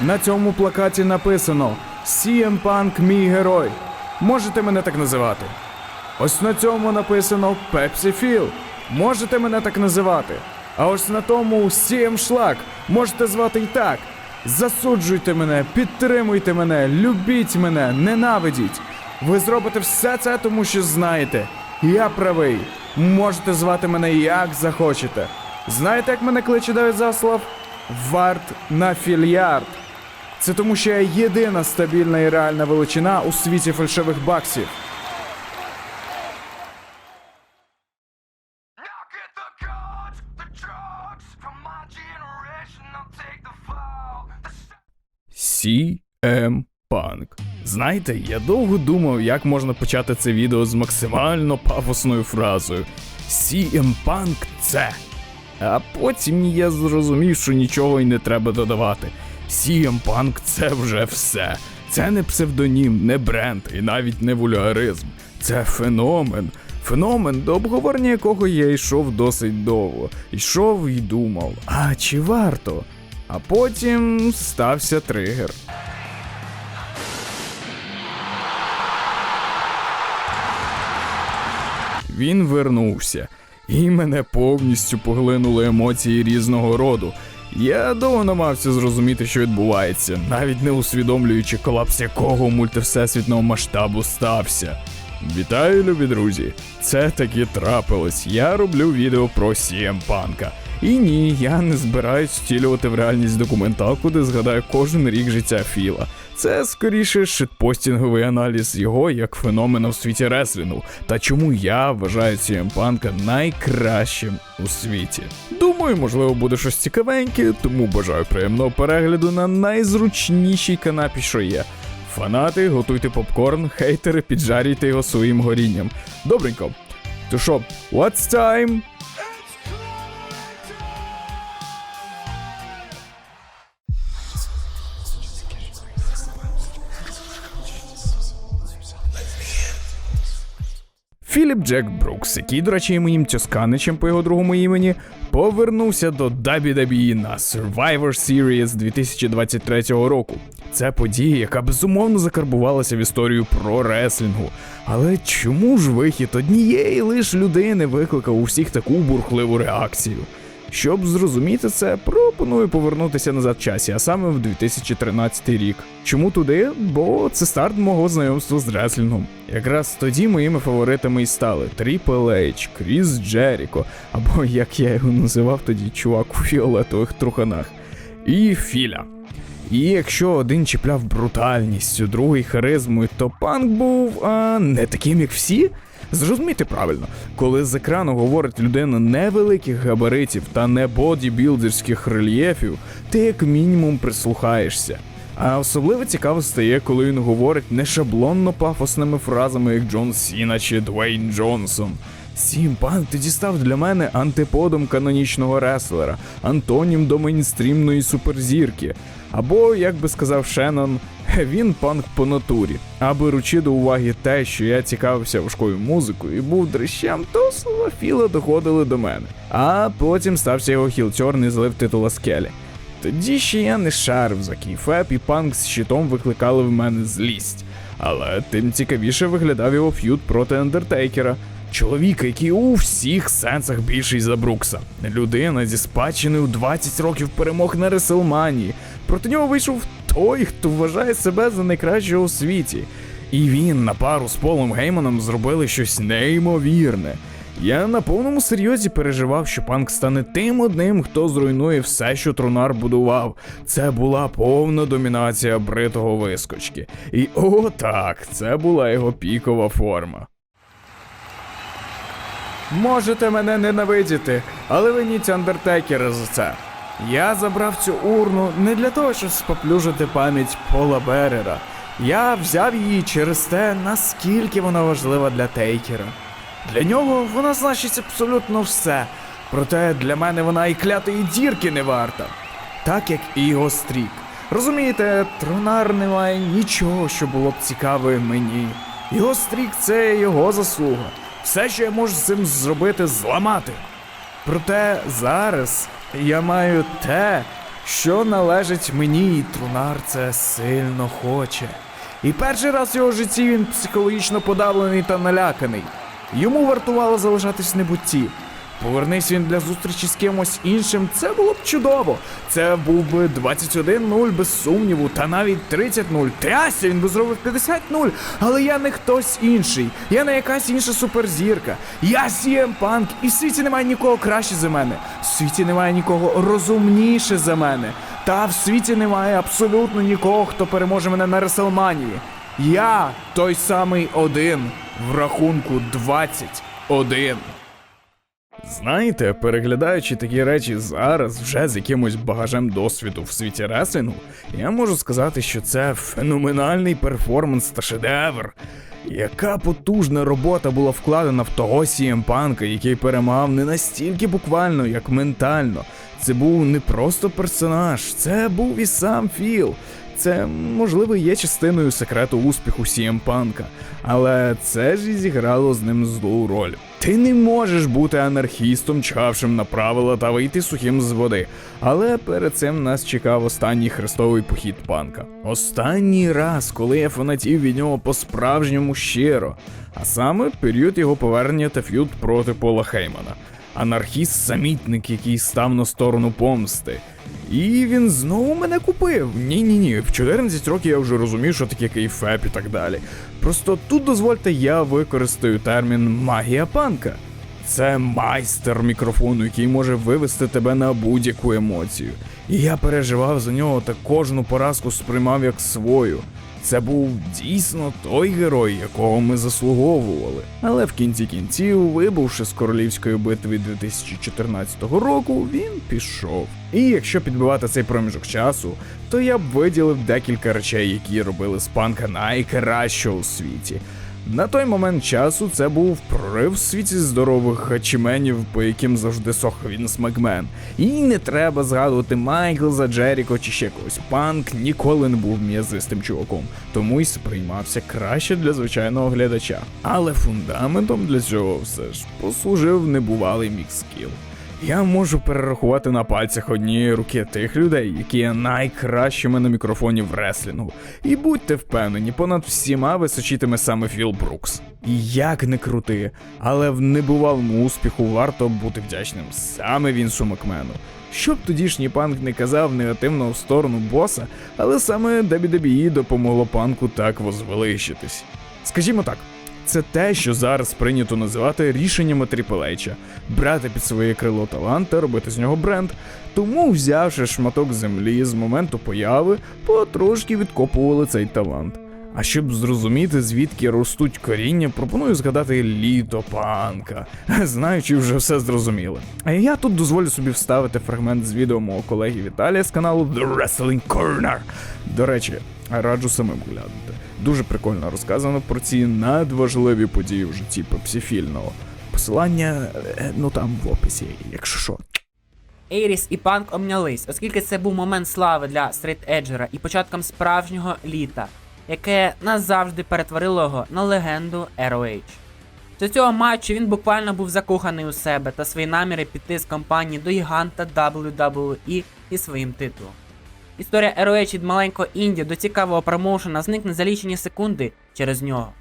На цьому плакаті написано CM Punk мій герой. Можете мене так називати. Ось на цьому написано Pepsi Phil. Можете мене так називати. А ось на тому CM Шлак. Можете звати і так. Засуджуйте мене, підтримуйте мене, любіть мене, ненавидіть. Ви зробите все це, тому що знаєте, я правий. Можете звати мене як захочете. Знаєте, як мене кличе Давид Заслав? Варт на фільярд. Це тому, що я єдина стабільна і реальна величина у світі фальшивих баксів. CM Punk. Знаєте, я довго думав, як можна почати це відео з максимально пафосною фразою CM Punk це. А потім я зрозумів, що нічого й не треба додавати. CM Punk це вже все. Це не псевдонім, не бренд і навіть не вульгаризм. Це феномен. Феномен, до обговорення якого я йшов досить довго. Йшов і думав, а чи варто? А потім стався тригер. Він вернувся, і мене повністю поглинули емоції різного роду. Я довго намагався зрозуміти, що відбувається, навіть не усвідомлюючи колапс якого мультивсесвітного масштабу стався. Вітаю, любі друзі! Це таки трапилось. Я роблю відео про CM Панка. І ні, я не збираюсь втілювати в реальність документалку, де згадаю кожен рік життя Філа. Це скоріше шитпостінговий аналіз його як феномена в світі реслінгу, та чому я вважаю CM Панка найкращим у світі. Думаю, можливо, буде щось цікавеньке, тому бажаю приємного перегляду на найзручнішій канапі, що є. Фанати, готуйте попкорн, хейтери, піджарюйте його своїм горінням. Добренько. То що, what's time? Філіп Джек Брукс, який, до речі, є моїм тьосканичем по його другому імені, повернувся до WWE на Survivor Series 2023 року. Це подія, яка безумовно закарбувалася в історію про реслінгу. Але чому ж вихід однієї лиш людини викликав у всіх таку бурхливу реакцію? Щоб зрозуміти це, пропоную повернутися назад в часі, а саме в 2013 рік. Чому туди? Бо це старт мого знайомства з реслінгом. Якраз тоді моїми фаворитами і стали Triple H, Кріс Джеріко, або як я його називав тоді, чувак у фіолетових труханах, і Філя. І якщо один чіпляв брутальністю, другий харизмою, то панк був а, не таким, як всі. Зрозумійте правильно, коли з екрану говорить людина невеликих габаритів та не бодібілдерських рельєфів, ти як мінімум прислухаєшся. А особливо цікаво стає, коли він говорить не шаблонно пафосними фразами, як Джон Сіна чи Двейн Джонсон. Сім панк тоді став для мене антиподом канонічного реслера, антонім до мейнстрімної суперзірки. Або, як би сказав Шеннон, він панк по натурі. А беручи до уваги те, що я цікавився важкою музикою і був дрищем, то слова Філа доходили до мене. А потім стався його хілтьорн і злив титула скелі. Тоді ще я не шарив за кейфеп, і панк з щитом викликали в мене злість. Але тим цікавіше виглядав його ф'юд проти Ендертейкера. Чоловіка, який у всіх сенсах більший за Брукса. Людина зі спадщиною 20 років перемог на Реселманії. Проти нього вийшов той, хто вважає себе за найкращого у світі. І він на пару з Полом Гейманом зробили щось неймовірне. Я на повному серйозі переживав, що панк стане тим одним, хто зруйнує все, що Трунар будував. Це була повна домінація бритого вискочки. І о так, це була його пікова форма. Можете мене ненавидіти, але виніть Андертекера за це. Я забрав цю урну не для того, щоб споплюжити пам'ять Пола Берера. Я взяв її через те, наскільки вона важлива для Тейкера. Для нього вона значить абсолютно все. Проте для мене вона і клятої дірки не варта. Так як і його стрік. Розумієте, Тронар не має нічого, що було б цікаве мені. Його стрік це його заслуга. Все, що я можу з цим зробити, зламати. Проте зараз я маю те, що належить мені, і трунар це сильно хоче. І перший раз в його житті він психологічно подавлений та наляканий. Йому вартувало залишатись в небутті. Повернись він для зустрічі з кимось іншим, це було б чудово. Це був би 21-0 без сумніву, та навіть 30-0. Трясся, він би зробив 50-0. Але я не хтось інший. Я не якась інша суперзірка. Я CM Punk, і в світі немає нікого краще за мене. В світі немає нікого розумніше за мене. Та в світі немає абсолютно нікого, хто переможе мене на Реселманії. Я той самий один в рахунку 21. Знаєте, переглядаючи такі речі зараз, вже з якимось багажем досвіду в світі реслінгу, я можу сказати, що це феноменальний перформанс та шедевр. Яка потужна робота була вкладена в того CM Панка, який перемагав не настільки буквально, як ментально. Це був не просто персонаж, це був і сам Філ. Це, можливо, є частиною секрету успіху CM Панка, але це ж і зіграло з ним злу роль. Ти не можеш бути анархістом, чхавшим на правила та вийти сухим з води. Але перед цим нас чекав останній хрестовий похід панка. Останній раз, коли я фанатів від нього по-справжньому щиро, а саме період його повернення та ф'юд проти Пола Хеймана. Анархіст-самітник, який став на сторону помсти. І він знову мене купив. Ні, ні, ні. В 14 років я вже розумів, що таке кейфеп і так далі. Просто тут дозвольте, я використаю термін магія панка. Це майстер мікрофону, який може вивести тебе на будь-яку емоцію. І я переживав за нього та кожну поразку сприймав як свою. Це був дійсно той герой, якого ми заслуговували. Але в кінці кінців, вибувши з королівської битви 2014 року, він пішов. І якщо підбивати цей проміжок часу, то я б виділив декілька речей, які робили з панка найкращого у світі. На той момент часу це був прорив в світі здорових хачіменів, по яким завжди сох Вінс Макмен. І не треба згадувати Майклза, Джеріко чи ще когось. Панк ніколи не був м'язистим чуваком, тому й сприймався краще для звичайного глядача. Але фундаментом для цього все ж послужив небувалий мікскіл. Я можу перерахувати на пальцях однієї руки тих людей, які є найкращими на мікрофоні в реслінгу. І будьте впевнені, понад всіма височитиме саме Філ Брукс. І як не крути, але в небувалому успіху варто бути вдячним саме Вінсу Макмену. Щоб тодішній панк не казав негативно в сторону боса, але саме WWE допомогло панку так возвеличитись. Скажімо так, це те, що зараз прийнято називати рішеннями H. брати під своє крило талант та робити з нього бренд. Тому, взявши шматок землі з моменту появи, потрошки відкопували цей талант. А щоб зрозуміти, звідки ростуть коріння, пропоную згадати літо панка, знаючи вже все зрозуміло. А я тут дозволю собі вставити фрагмент з відео мого колеги Віталія з каналу The Wrestling Corner. До речі, раджу самим глянути. Дуже прикольно розказано про ці надважливі події в житті пепсіфільного. Посилання, е, ну там в описі, якщо що. Ейріс і Панк обнялись, оскільки це був момент слави для Стрейт Еджера і початком справжнього літа, яке назавжди перетворило його на легенду ROH. До цього матчу він буквально був закоханий у себе та свої наміри піти з компанії до гіганта WWE і своїм титулом. Історія ROH від маленького інді до цікавого промоушена зникне за лічені секунди через нього.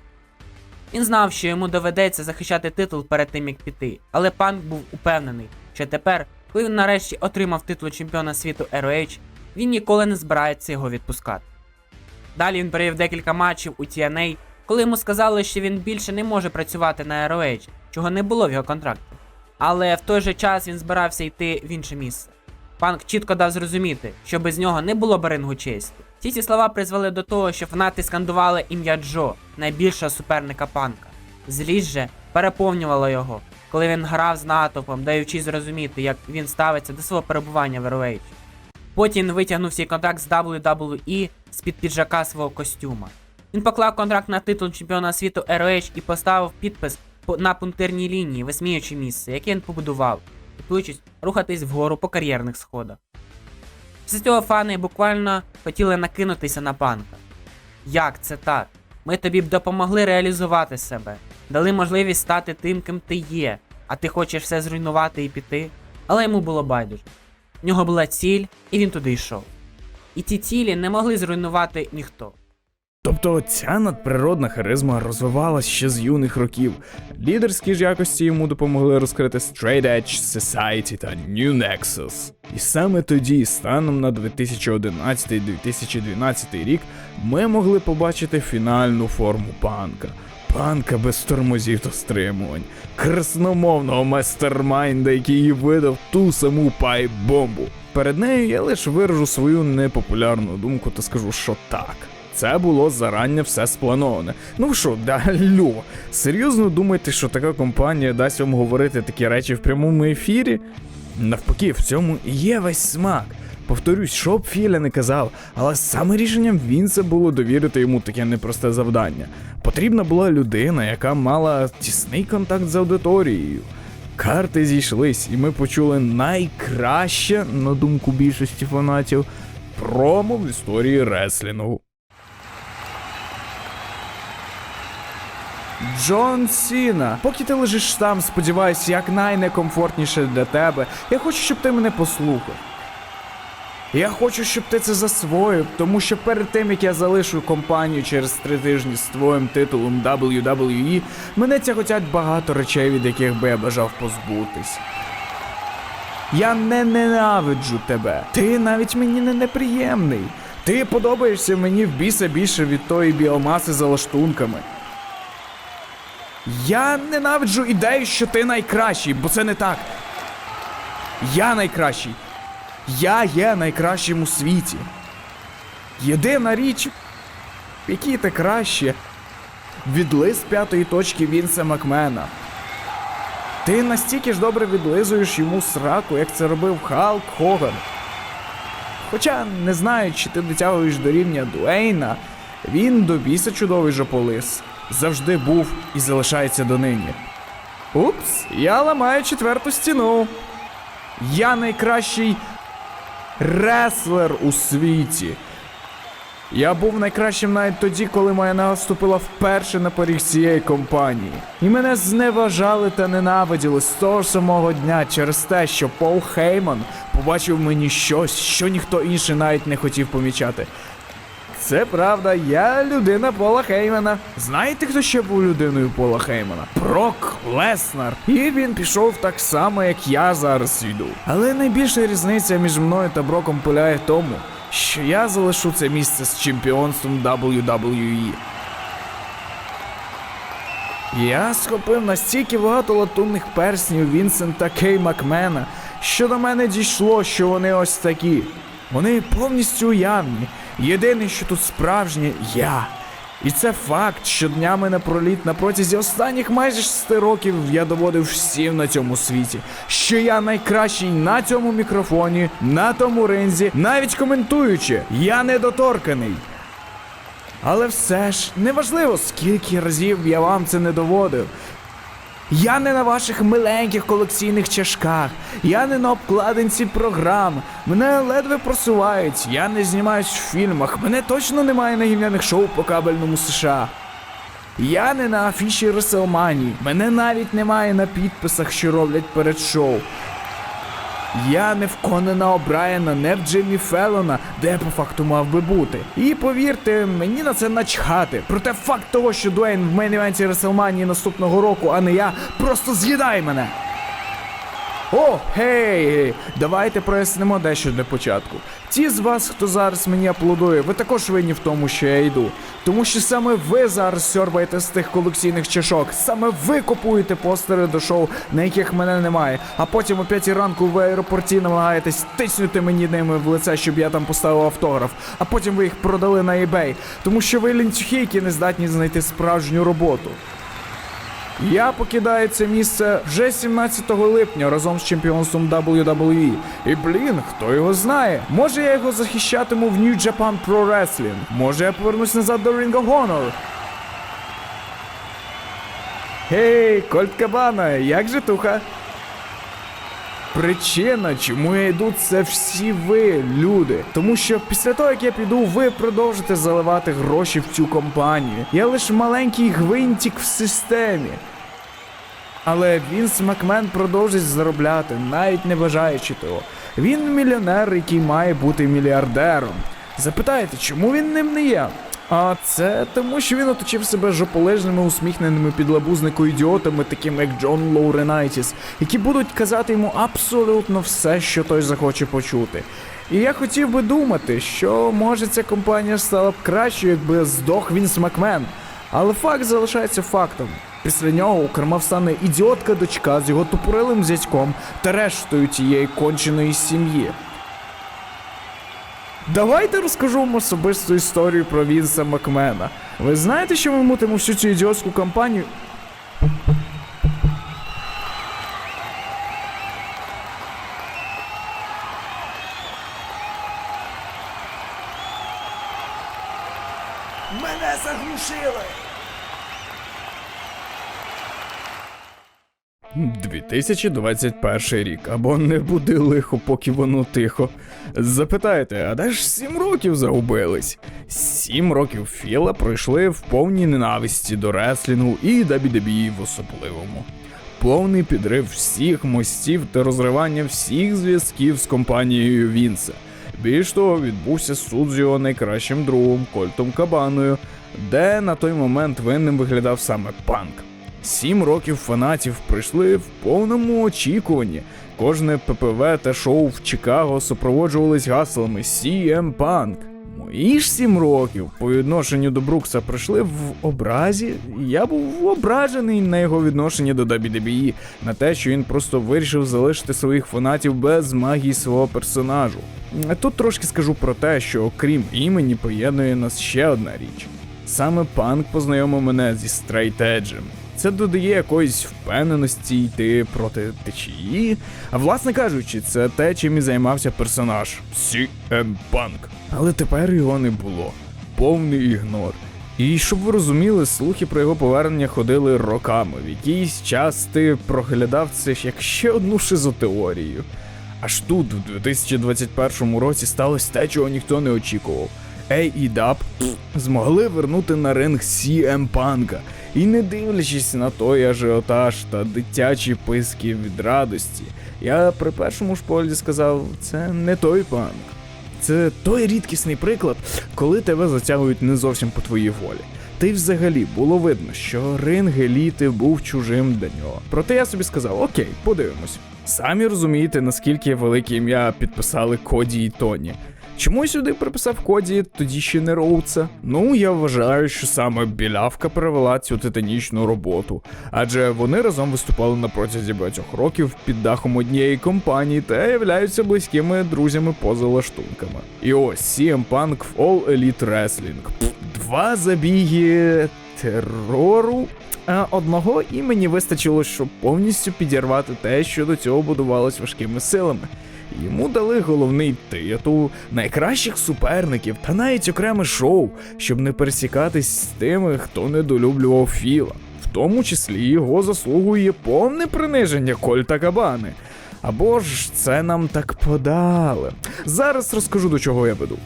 Він знав, що йому доведеться захищати титул перед тим як піти, але панк був упевнений, що тепер, коли він нарешті отримав титул чемпіона світу ROH, він ніколи не збирається його відпускати. Далі він провів декілька матчів у TNA, коли йому сказали, що він більше не може працювати на ROH, чого не було в його контракті. Але в той же час він збирався йти в інше місце. Панк чітко дав зрозуміти, що без нього не було б рингу честі. Всі ці слова призвели до того, що фанати скандували ім'я Джо, найбільшого суперника панка. Злість же переповнювала його, коли він грав з натовпом, даючи зрозуміти, як він ставиться до свого перебування в ROH. Потім витягнув свій контракт з WWE з-під піджака свого костюма. Він поклав контракт на титул чемпіона світу ROH і поставив підпис на пунктирній лінії, висміючи місце, яке він побудував, готуючись рухатись вгору по кар'єрних сходах. Після цього фани буквально хотіли накинутися на панка. Як це так? Ми тобі б допомогли реалізувати себе, дали можливість стати тим, ким ти є, а ти хочеш все зруйнувати і піти. Але йому було байдуже. В нього була ціль, і він туди йшов. І ці цілі не могли зруйнувати ніхто. Тобто ця надприродна харизма розвивалась ще з юних років. Лідерські ж якості йому допомогли розкрити Straight Edge Society та New Nexus. І саме тоді, станом на 2011-2012 рік, ми могли побачити фінальну форму панка. Панка без тормозів та стримувань, красномовного мастермайнда, який видав ту саму пайп-бомбу. Перед нею я лише виражу свою непопулярну думку та скажу, що так. Це було зарання все сплановане. Ну що, далю, серйозно думаєте, що така компанія дасть вам говорити такі речі в прямому ефірі? Навпаки, в цьому є весь смак. Повторюсь, що б Філя не казав, але саме рішенням Вінса було довірити йому таке непросте завдання. Потрібна була людина, яка мала тісний контакт з аудиторією. Карти зійшлись, і ми почули найкраще, на думку більшості фанатів, промо в історії реслінгу. Джон Сіна, поки ти лежиш там, сподіваюся, як найнекомфортніше для тебе, я хочу, щоб ти мене послухав. Я хочу, щоб ти це засвоїв, тому що перед тим як я залишу компанію через три тижні з твоїм титулом WWE, мене тяготять багато речей, від яких би я бажав позбутись. Я не ненавиджу тебе. Ти навіть мені не неприємний. Ти подобаєшся мені в біса більше від тої біомаси за лаштунками. Я ненавиджу ідею, що ти найкращий, бо це не так. Я найкращий. Я є найкращим у світі. Єдина річ, в якій ти краще, відлиз п'ятої точки Вінса Макмена. Ти настільки ж добре відлизуєш йому сраку, як це робив Халк Хоган. Хоча не знаю, чи ти дотягуєш до рівня Дуейна, він до біса чудовий жополис. Завжди був і залишається донині. Упс, я ламаю четверту стіну. Я найкращий реслер у світі. Я був найкращим навіть тоді, коли моя нога ступила вперше на поріг цієї компанії. І мене зневажали та ненавиділи з того самого дня через те, що Пол Хейман побачив мені щось, що ніхто інший навіть не хотів помічати. Це правда, я людина Пола Хеймана. Знаєте, хто ще був людиною Пола Хеймана? Брок Леснар. І він пішов так само, як я зараз йду. Але найбільша різниця між мною та Броком полягає в тому, що я залишу це місце з чемпіонством WWE. Я схопив настільки багато латунних перснів Вінсента Кей Макмена, що до мене дійшло, що вони ось такі. Вони повністю уявні. Єдине, що тут справжнє я. І це факт, що днями напроліт на протязі останніх майже шести років я доводив всім на цьому світі, що я найкращий на цьому мікрофоні, на тому ринзі, навіть коментуючи, я недоторканий. Але все ж, неважливо, скільки разів я вам це не доводив. Я не на ваших миленьких колекційних чашках, я не на обкладинці програм, мене ледве просувають, я не знімаюсь в фільмах, мене точно немає на гімняних шоу по кабельному США. Я не на афіші Реселманії, мене навіть немає на підписах, що роблять перед шоу. Я не в Конена не в Джиммі Феллона, де по факту мав би бути. І повірте, мені на це начхати. Проте факт того, що Дуейн в мейн-івенті Реселманії наступного року, а не я, просто з'їдай мене. О, гей! Давайте прояснимо дещо для початку. Ті з вас, хто зараз мені аплодує, ви також винні в тому, що я йду. Тому що саме ви зараз сьорбаєте з тих колекційних чашок, саме ви купуєте постери до шоу, на яких мене немає, а потім о п'ятій ранку в аеропорті намагаєтесь тиснути мені ними в лице, щоб я там поставив автограф, а потім ви їх продали на eBay, тому що ви лінцюхи, які не здатні знайти справжню роботу. Я покидаю це місце вже 17 липня разом з чемпіонством WWE. І блін, хто його знає? Може я його захищатиму в New Japan Pro Wrestling. Може я повернусь назад до Ring of Honor. Гей, Кольт Кабана, як же туха? Причина, чому я йду, це всі ви, люди. Тому що після того, як я піду, ви продовжите заливати гроші в цю компанію. Я лише маленький гвинтик в системі. Але Вінс Макмен продовжить заробляти, навіть не бажаючи того. Він мільйонер, який має бути мільярдером. Запитаєте, чому він ним не є? А це тому, що він оточив себе жополежними усміхненими підлабузнику ідіотами, такими як Джон Лоуренайтіс, які будуть казати йому абсолютно все, що той захоче почути. І я хотів би думати, що може ця компанія стала б кращою, якби здох Вінс Макмен. Але факт залишається фактом. Після нього у керма встане ідіотка дочка з його тупорилим зятьком та рештою тієї конченої сім'ї. Давайте розкажу вам особисту історію про Вінса Макмена. Ви знаєте, що ми мутимо всю цю ідіотську кампанію? 2021 рік, або не буди лихо, поки воно тихо. Запитаєте, а де ж сім років загубились? Сім років Філа пройшли в повній ненависті до реслінгу і WWE в особливому. Повний підрив всіх мостів та розривання всіх зв'язків з компанією Вінса. Більш того, відбувся суд з його найкращим другом Кольтом Кабаною, де на той момент винним виглядав саме панк. Сім років фанатів пройшли в повному очікуванні. Кожне ППВ та шоу в Чикаго супроводжувались гаслами CM Punk. Мої ж сім років по відношенню до Брукса пройшли в образі. Я був ображений на його відношення до WWE, на те, що він просто вирішив залишити своїх фанатів без магії свого персонажу. Тут трошки скажу про те, що окрім імені поєднує нас ще одна річ. Саме панк познайомив мене зі стрейт-еджем. Це додає якоїсь впевненості йти проти течії. А власне кажучи, це те, чим і займався персонаж CM Punk. Але тепер його не було. Повний ігнор. І щоб ви розуміли, слухи про його повернення ходили роками. В якийсь час ти проглядав це як ще одну шизотеорію. Аж тут, в 2021 році, сталося те, чого ніхто не очікував. AEW змогли вернути на ринг CM Панка. І не дивлячись на той ажіотаж та дитячі писки від радості, я при першому ж погляді сказав, це не той панк. Це той рідкісний приклад, коли тебе затягують не зовсім по твоїй волі. Й взагалі було видно, що ринг еліти був чужим для нього. Проте я собі сказав: окей, подивимось. Самі розумієте, наскільки велике ім'я підписали Коді і Тоні. Чому сюди приписав Коді, тоді ще не Роуца? Ну, я вважаю, що саме білявка провела цю титанічну роботу, адже вони разом виступали на протязі багатьох років під дахом однієї компанії та являються близькими друзями поза лаштунками. І ось CM Punk в All Elite Wrestling. Пф, Два забіги терору. Одного імені вистачило, щоб повністю підірвати те, що до цього будувалось важкими силами. Йому дали головний титул, найкращих суперників та навіть окреме шоу, щоб не пересікатись з тими, хто недолюблював Філа. В тому числі його заслугою є повне приниження Кольта Кабани. Або ж це нам так подали. Зараз розкажу до чого я веду.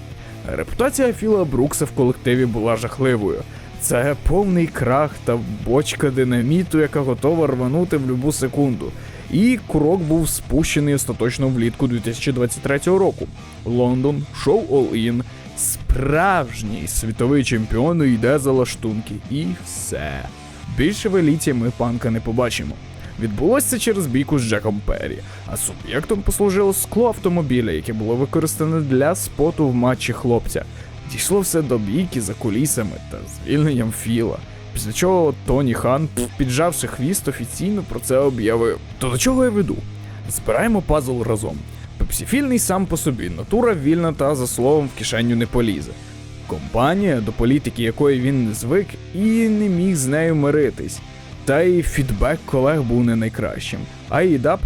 Репутація Філа Брукса в колективі була жахливою. Це повний крах та бочка динаміту, яка готова рванути в любу секунду. І курок був спущений остаточно влітку 2023 року. Лондон, шоу All In, справжній світовий чемпіон йде за лаштунки. І все. Більше в еліті ми панка не побачимо. Відбулося через бійку з Джеком Перрі, а суб'єктом послужило скло автомобіля, яке було використане для споту в матчі хлопця. Дійшло все до бійки за кулісами та звільненням Філа. Після чого Тоні Хан, піджавши хвіст, офіційно про це об'явив. То до чого я веду? Збираємо пазл разом. Пепсіфільний сам по собі, натура вільна та за словом в кишеню не полізе. Компанія, до політики якої він не звик, і не міг з нею миритись. Та й фідбек колег був не найкращим. Ідап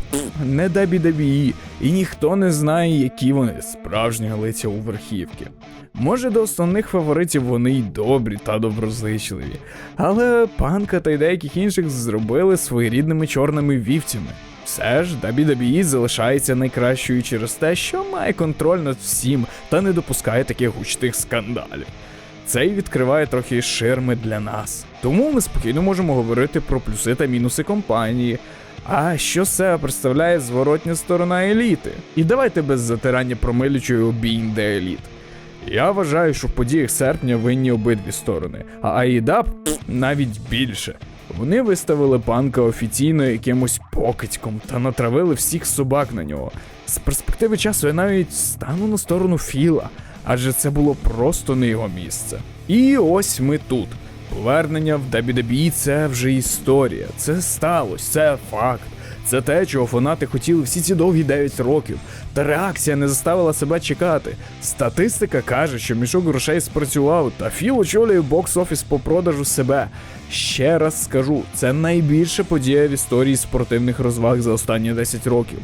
не WWE, і ніхто не знає, які вони справжні лиця у верхівки. Може, до основних фаворитів вони й добрі та доброзичливі, але панка та й деяких інших зробили своєрідними чорними вівцями. Все ж WWE залишається найкращою через те, що має контроль над всім та не допускає таких гучних скандалів. Це й відкриває трохи ширми для нас. Тому ми спокійно можемо говорити про плюси та мінуси компанії. А що себе представляє зворотня сторона еліти? І давайте без затирання про милючою Being the Elite. Я вважаю, що в подіях серпня винні обидві сторони, а AEW навіть більше. Вони виставили панка офіційно якимось покидьком та натравили всіх собак на нього. З перспективи часу я навіть стану на сторону Філа, адже це було просто не його місце. І ось ми тут. Повернення в WWE – це вже історія. Це сталося, це факт. Це те, чого фанати хотіли всі ці довгі 9 років. Та реакція не заставила себе чекати. Статистика каже, що мішок грошей спрацював, та Філ очолює бокс-офіс по продажу себе. Ще раз скажу, це найбільша подія в історії спортивних розваг за останні 10 років.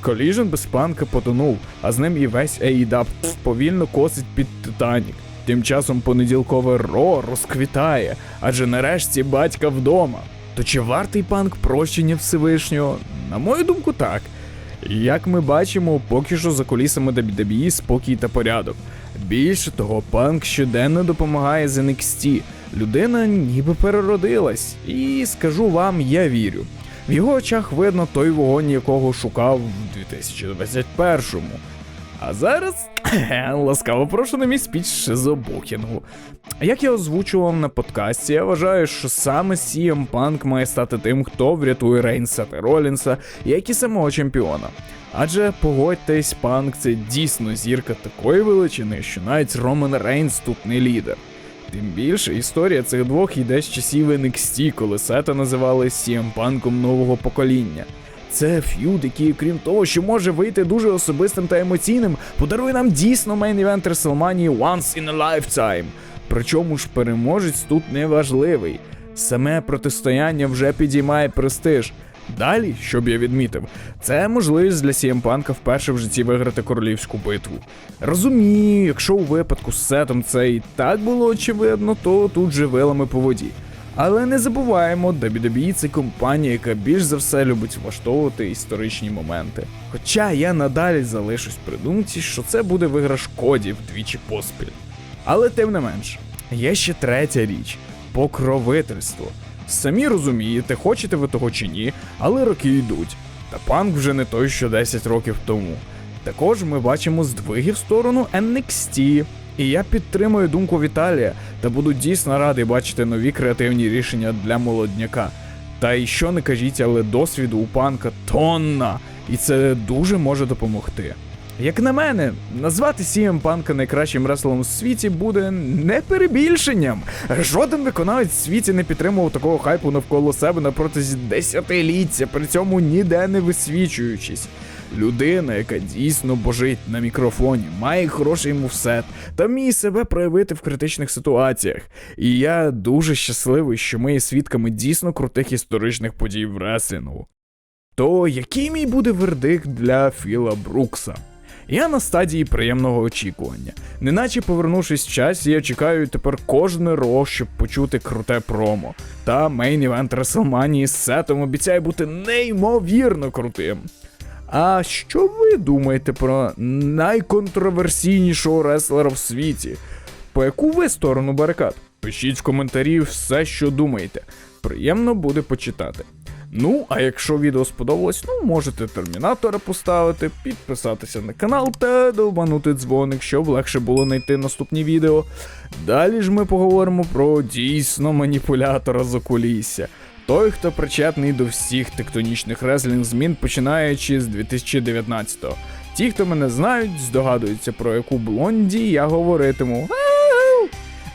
Коліжен без панка потонув, а з ним і весь AEW повільно косить під Титанік. Тим часом понеділкове Ро розквітає, адже нарешті батька вдома. То чи вартий панк прощення Всевишнього? На мою думку, так. Як ми бачимо, поки що за колісами WWE спокій та порядок. Більше того, панк щоденно допомагає з NXT. Людина ніби переродилась, і скажу вам, я вірю. В його очах видно той вогонь, якого шукав в 2021-му. А зараз ласкаво прошу на мій спіч шизобукінгу. Як я озвучував на подкасті, я вважаю, що саме CM Punk має стати тим, хто врятує Рейнса та Ролінса, як і самого чемпіона. Адже погодьтесь, Панк це дійсно зірка такої величини, що навіть Роман Рейнс тут не лідер. Тим більше історія цих двох йде з часів NXT, коли Сета називали CM Панком нового покоління. Це ф'юд, який, крім того, що може вийти дуже особистим та емоційним, подарує нам дійсно мейн-івент WrestleMania Once in a Lifetime. Причому ж переможець тут не важливий. Саме протистояння вже підіймає престиж. Далі, щоб я відмітив, це можливість для CM Панка вперше в житті виграти королівську битву. Розумію, якщо у випадку з сетом це і так було очевидно, то тут же вилами по воді. Але не забуваємо, WWE це компанія, яка більш за все любить влаштовувати історичні моменти. Хоча я надалі залишусь при думці, що це буде виграш коді вдвічі поспіль. Але тим не менш, є ще третя річ покровительство. Самі розумієте, хочете ви того чи ні, але роки йдуть. Та панк вже не той, що 10 років тому. Також ми бачимо здвиги в сторону NXT. І я підтримую думку Віталія та буду дійсно радий бачити нові креативні рішення для молодняка. Та й що не кажіть, але досвіду у панка тонна, і це дуже може допомогти. Як на мене, назвати CM Панка найкращим реслером у світі буде не перебільшенням. Жоден виконавець в світі не підтримував такого хайпу навколо себе на протязі десятиліття, при цьому ніде не висвічуючись. Людина, яка дійсно божить на мікрофоні, має хороший мувсет та вміє себе проявити в критичних ситуаціях. І я дуже щасливий, що ми є свідками дійсно крутих історичних подій в реслінгу. То який мій буде вердикт для Філа Брукса? Я на стадії приємного очікування. Неначе повернувшись в час, я чекаю тепер кожне ро, щоб почути круте промо. Та мейн івент WrestleMania з сетом обіцяє бути неймовірно крутим. А що ви думаєте про найконтроверсійнішого реслера в світі? По яку ви сторону барикад? Пишіть в коментарі все, що думаєте. Приємно буде почитати. Ну, а якщо відео сподобалось, ну можете термінатора поставити, підписатися на канал та довбанути дзвоник, щоб легше було знайти наступні відео. Далі ж ми поговоримо про дійсно маніпулятора з окулісся. Той, хто причетний до всіх тектонічних реслінг змін, починаючи з 2019-го. Ті, хто мене знають, здогадуються, про яку блонді я говоритиму.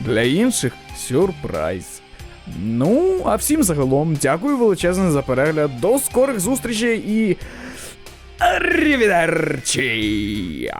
Для інших сюрприз. Ну, а всім загалом, дякую величезне за перегляд. До скорих зустрічей і. Arrivederci!